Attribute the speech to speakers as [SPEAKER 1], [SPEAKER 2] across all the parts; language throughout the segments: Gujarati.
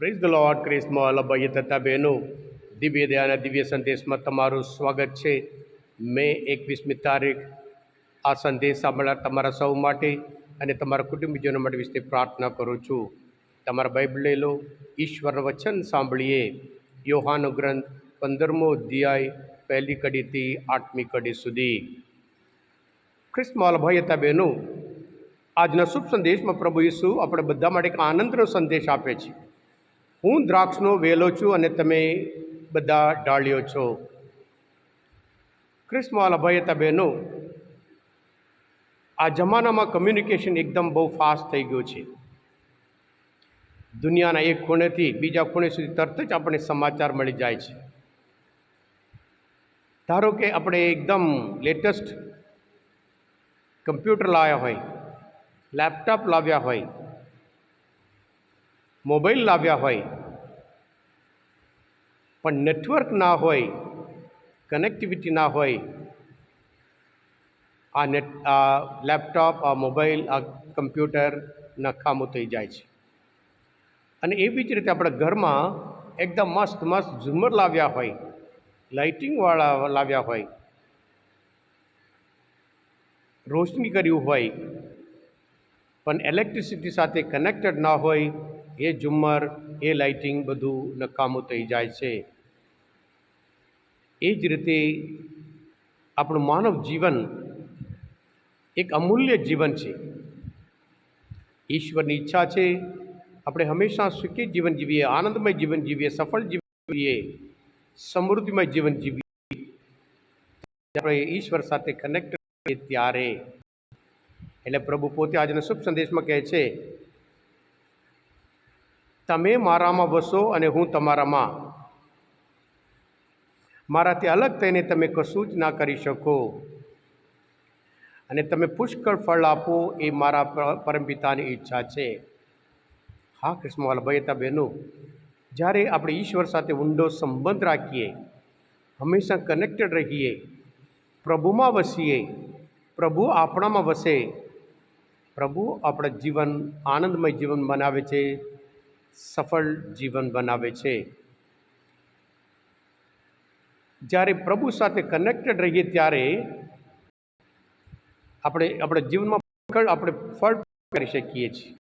[SPEAKER 1] પ્રેઝ ધ લોર્ડ ક્રિસ્મા અલભાઈ તથા બહેનો દિવ્ય દયાના દિવ્ય સંદેશમાં તમારું સ્વાગત છે મે એકવીસમી તારીખ આ સંદેશ સાંભળનાર તમારા સૌ માટે અને તમારા કુટુંબીજનો માટે વિશે પ્રાર્થના કરું છું તમારા બાઇબલ લઈ લો ઈશ્વરનું વચન સાંભળીએ યોહાનો ગ્રંથ પંદરમો અધ્યાય પહેલી કડીથી આઠમી કડી સુધી ખ્રિસ્મા અલભાઈ હતા બહેનો આજના શુભ સંદેશમાં પ્રભુ ઈસુ આપણે બધા માટે એક આનંદનો સંદેશ આપે છે હું દ્રાક્ષનો વેલો છું અને તમે બધા ડાળ્યો છો. ક્રિસ્મવાલા ભાઈ બહેનો, આ જમાનામાં કમ્યુનિકેશન એકદમ બહુ ફાસ્ટ થઈ ગયું છે. દુનિયાના એક ખૂણેથી બીજા ખૂણે સુધી તરત જ આપણને સમાચાર મળી જાય છે. ધારો કે આપણે એકદમ લેટેસ્ટ કમ્પ્યુટર લાવ્યા હોય લેપટોપ લાવ્યા હોય મોબાઈલ લાવ્યા હોય, પણ નેટવર્ક ના હોય કનેક્ટિવિટી ના હોય, આ નેટ આ લેપટોપ, આ મોબાઈલ, આ કમ્પ્યુટર નખામું થઈ જાય છે. અને એવી જ રીતે આપણા ઘરમાં એકદમ મસ્ત મસ્ત ઝુમર લાવ્યા હોય લાઇટિંગવાળા લાવ્યા હોય, રોશની કર્યું હોય, પણ ઇલેક્ટ્રિસિટી સાથે કનેક્ટેડ ના હોય એ ઝુમ્મર, એ લાઇટિંગ બધું નકામું થઈ જાય છે. એ જ રીતે આપણું માનવ જીવન એક અમૂલ્ય જીવન છે. ઈશ્વરની ઈચ્છા છે, આપણે હંમેશા સુખી જીવન જીવીએ, આનંદમય જીવન જીવીએ, સફળ જીવન જીવીએ, સમૃદ્ધિમય જીવન જીવીએ. આપણે ઈશ્વર સાથે કનેક્ટ ત્યારે. એટલે પ્રભુ પોતે આજના શુભ સંદેશમાં કહે છે તમે મારામાં વસો અને હું તમારામાં. મારાથી અલગ થઈને તમે કશું જ ના કરી શકો. અને તમે પુષ્કળ ફળ આપો એ મારા પરમપિતાની ઈચ્છા છે. હા, કૃષ્ણવાલ ભયતા બહેનો, જ્યારે આપણે ઈશ્વર સાથે ઊંડો સંબંધ રાખીએ, હંમેશા કનેક્ટેડ રહીએ, પ્રભુમાં વસીએ, પ્રભુ આપણામાં વસે, પ્રભુ આપણા જીવન આનંદમય જીવન બનાવે છે. સફળ જીવન બનાવે છે. જ્યારે પ્રભુ સાથે કનેક્ટેડ રહીએ ત્યારે આપણે આપણે જીવનમાં આપણે ફળ કરી શકીએ છીએ.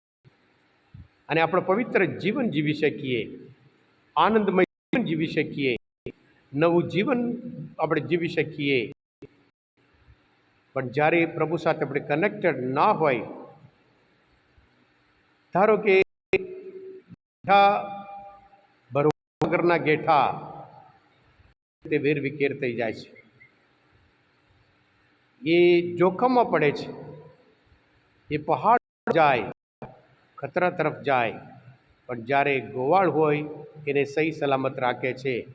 [SPEAKER 1] અને આપણે પવિત્ર જીવન જીવી શકીએ. આનંદમય જીવન જીવી શકીએ. નવું જીવન આપણે જીવી શકીએ. પણ જ્યારે પ્રભુ સાથે આપણે કનેક્ટેડ ના હોય, ધારો કે ગેઠા ભરવા ગેઠા. તે વેર વિખેર થઈ જાય છે. એ જોખમમાં પડે છે. એ પહાડ જાય, ખતરા તરફ જાય. પણ જ્યારે ગોવાળ હોય, એને સહી સલામત રાખે છે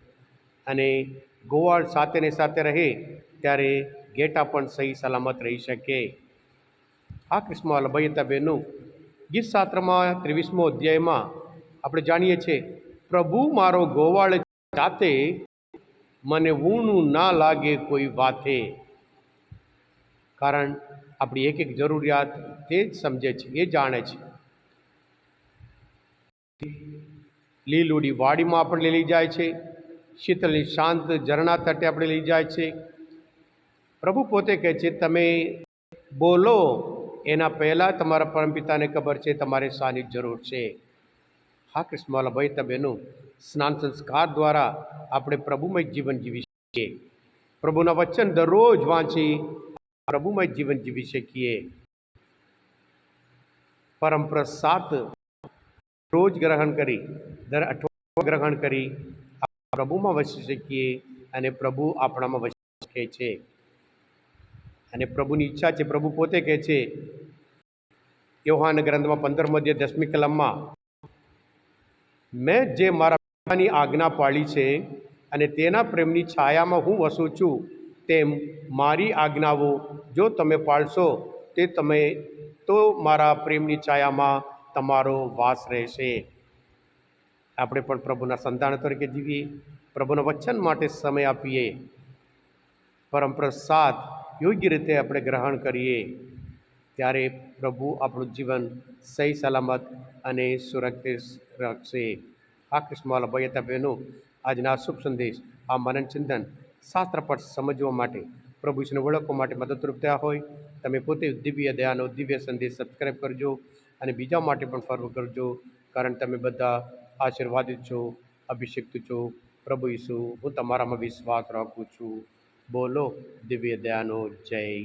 [SPEAKER 1] અને ગોવાળ સાથે ને સાથે રહે, ત્યારે ગેટા પણ સહી સલામત રહી શકે. આ કૃષ્ણ લભયતા બહેનું ગીત શાસ્ત્રમાં ત્રેવીસમો અધ્યાયમાં આપણે જાણીએ છીએ, પ્રભુ, મારો ગોવાળ જાતે મને ઊણું ના લાગે કોઈ વાતે. કારણ આપણી એક એક જરૂરિયાત તે જ સમજે છે, એ જાણે છે. લીલુડી વાડીમાં આપણે લઈ જાય છે શીતળની શાંત ઝરણા તટે આપણે લઈ જાય છે. પ્રભુ પોતે કહે છે, તમે બોલો, એના પહેલાં તમારા પરમપિતાને ખબર છે, તમારે શાની જરૂર છે. હા કૃષ્ણવાલા ભાઈ તબેનું સ્નાન સંસ્કાર દ્વારા આપણે પ્રભુમય જીવન જીવી શકીએ. પ્રભુના વચન દરરોજ વાંચી પ્રભુમય જીવન જીવી શકીએ. પરમ પ્રસાદ રોજ ગ્રહણ કરી, દર અઠવાડિયે ગ્રહણ કરી પ્રભુમાં વસી શકીએ અને પ્રભુ આપણામાં વસી શકે છે. અને પ્રભુની ઈચ્છા છે, પ્રભુ પોતે કહે છે, યોહાન ગ્રંથમાં પંદર મધ્ય દસમી કલમમાં મેં જે મારા પિતાની આજ્ઞા પાળી છે અને તેના પ્રેમની છાયામાં હું વસું છું, તેમ મારી આજ્ઞાઓ જો તમે પાળશો, તે તમે તો મારા પ્રેમની છાયામાં તમારો વાસ રહેશે. આપણે પણ પ્રભુના સંતાન તરીકે જીવીએ, પ્રભુના વચન માટે સમય આપીએ. પરમ પ્રસાદ યોગ્ય રીતે આપણે ગ્રહણ કરીએ. ત્યારે પ્રભુ આપણું જીવન સહી, સલામત અને સુરક્ષિત રાખશે. આ કૃષ્ણવાલા ભાઈ બહેનો, આજના શુભ સંદેશ. આ મનન ચિંતન શાસ્ત્ર પાઠ સમજવા માટે, પ્રભુ વિષ્ણુ ઓળખવા માટે મદદરૂપ થયા હોય. તમે પોતે દિવ્ય દયાનો દિવ્ય સંદેશ સબસ્ક્રાઈબ કરજો અને બીજા માટે પણ ફોરવર્ડ કરજો, કારણ તમે બધા આશીર્વાદિત છો, અભિષિક્ત છો. પ્રભુ ઈસુ, હું તમારામાં વિશ્વાસ રાખું છું. બોલો, દિવ્ય દયાનો જય